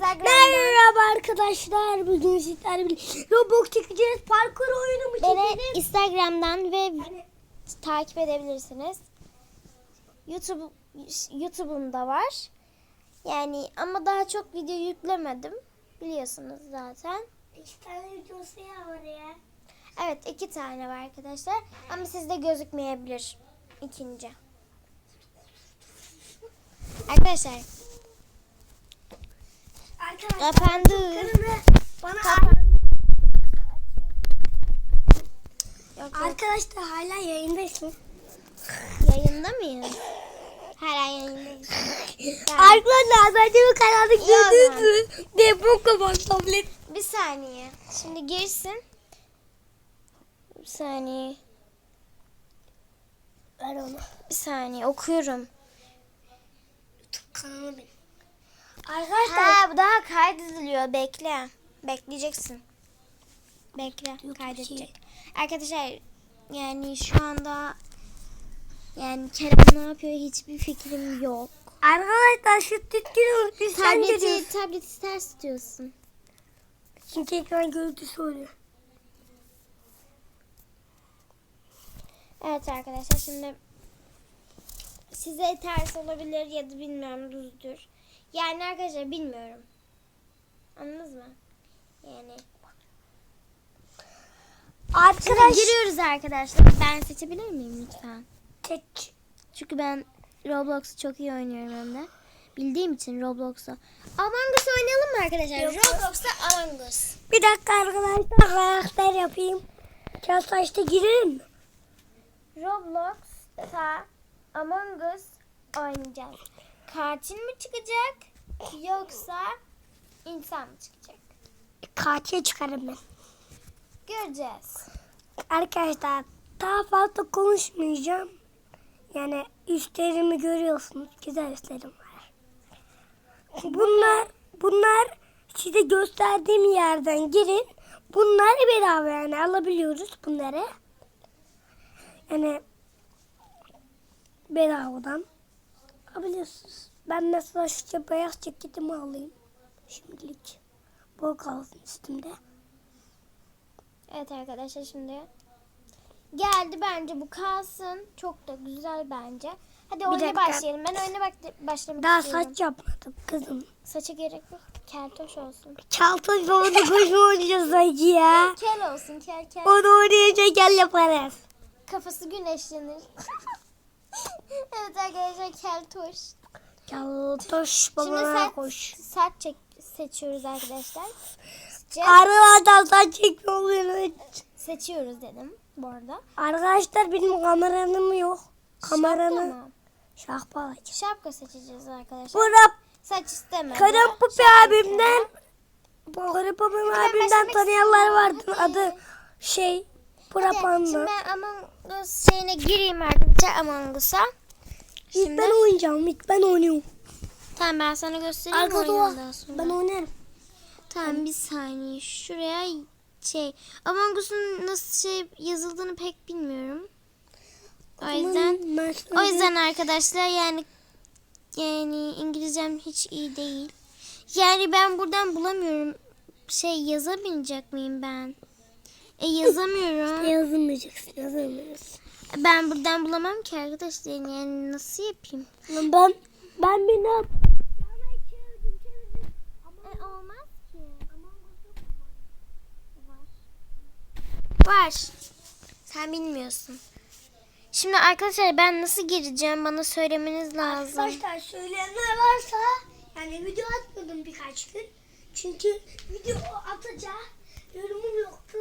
Merhaba arkadaşlar. Bugün sizlerle Roblox çekeceğiz. Parkur oyunu mu Beni çekeceğiz? Instagram'dan ve takip edebilirsiniz. YouTube YouTube'um da var. Yani ama daha çok video yüklemedim. Biliyorsunuz zaten. İki tane videosu ya var ya. Evet iki tane var arkadaşlar. Ama sizde gözükmeyebilir. ikinci. Arkadaşlar Arkadaşlar kapandı. bana Yok, yok. Arkadaşlar hala yayındayız mı? Yayında mıyız? Hala yayındayız. Arkadaşlar az önce bir kanalda Yok, gördünüz mü? Depo kapan tablet. Bir saniye. Şimdi girsin. Bir saniye. Ver onu. Bir saniye okuyorum. Kanalı benim. Arkadaşlar Ha bu daha kaydediliyor. Bekle. Bekleyeceksin. Bekle. Yok, Kaydedecek. şey. Arkadaşlar yani şu anda yani Kerem ne yapıyor hiçbir fikrim yok. Arkadaşlar şu tütkünü sen Tableti, tableti ters tutuyorsun. Çünkü ekran görüntüsü oluyor. Evet arkadaşlar şimdi size ters olabilir ya da bilmiyorum düzdür. Yani arkadaşlar bilmiyorum. Anladınız mı? Yani Arkadaş. giriyoruz arkadaşlar. Ben seçebilir miyim lütfen? Tek. Çünkü ben Roblox'u çok iyi oynuyorum hem de. Bildiğim için Roblox'u. Among Us oynayalım mı arkadaşlar? Yok. Roblox'ta Among Us. Bir dakika arkadaşlar karakter yapayım. Kağıt saçta girelim mi? Roblox'ta Among Us oynayacağız. Katil mi çıkacak yoksa insan mı çıkacak? Katil çıkarım ben. Göreceğiz. Arkadaşlar daha fazla konuşmayacağım. Yani üstlerimi görüyorsunuz. Güzel üstlerim var. Bunlar bunlar size gösterdiğim yerden girin. Bunları bedava yani alabiliyoruz bunları. Yani bedavadan alabiliyorsunuz. Ben mesela şu beyaz ceketimi alayım. Şimdilik. Bu kalsın üstümde. Evet arkadaşlar şimdi geldi bence bu kalsın. Çok da güzel bence. Hadi oyuna dakika. başlayalım. Ben oyuna bak başlamak Daha istiyorum. saç yapmadım kızım. Saça gerek yok. Keltoş olsun. Çaltın yolunu koşu oynayacağız sanki ya. Kel olsun kel kel. Onu oynayınca gel yaparız. Kafası güneşlenir. evet arkadaşlar keltoş. Şimdi babana saç, koş. saç çek, seçiyoruz arkadaşlar. Seçeceğiz. Aralardan saç çekiyor. Seçiyoruz dedim bu arada. Arkadaşlar benim kameranım yok. Şapka Kameranı mı? şahpa alacağım. Şapka seçeceğiz arkadaşlar. Burada Saç Pupi Şapka abimden Pupi Ben abimden tanıyanlar vardı. Adı şey Hadi, Şimdi ben Among Us şeyine gireyim arkadaşlar Among Us'a. İlk Şimdi ben oynayacağım. İlk ben oynuyorum. tamam ben sana göstereyim oyundan sonra. Ben oynarım. Tamam bir saniye şuraya şey Among Us'un nasıl şey yazıldığını pek bilmiyorum. O yüzden o yüzden arkadaşlar yani yani İngilizcem hiç iyi değil. Yani ben buradan bulamıyorum. Şey yazamayacak mıyım ben? E yazamıyorum. yazılmayacaksın. Yazılmayacaksın. Ben buradan bulamam ki arkadaşlar. Yani nasıl yapayım? Lan ben ben bir ne yap- E, olmaz ki. Var. Sen bilmiyorsun. Şimdi arkadaşlar ben nasıl gireceğim bana söylemeniz lazım. Arkadaşlar söyleyenler varsa yani video atmadım birkaç gün. Çünkü video atacak yorumum yoktu.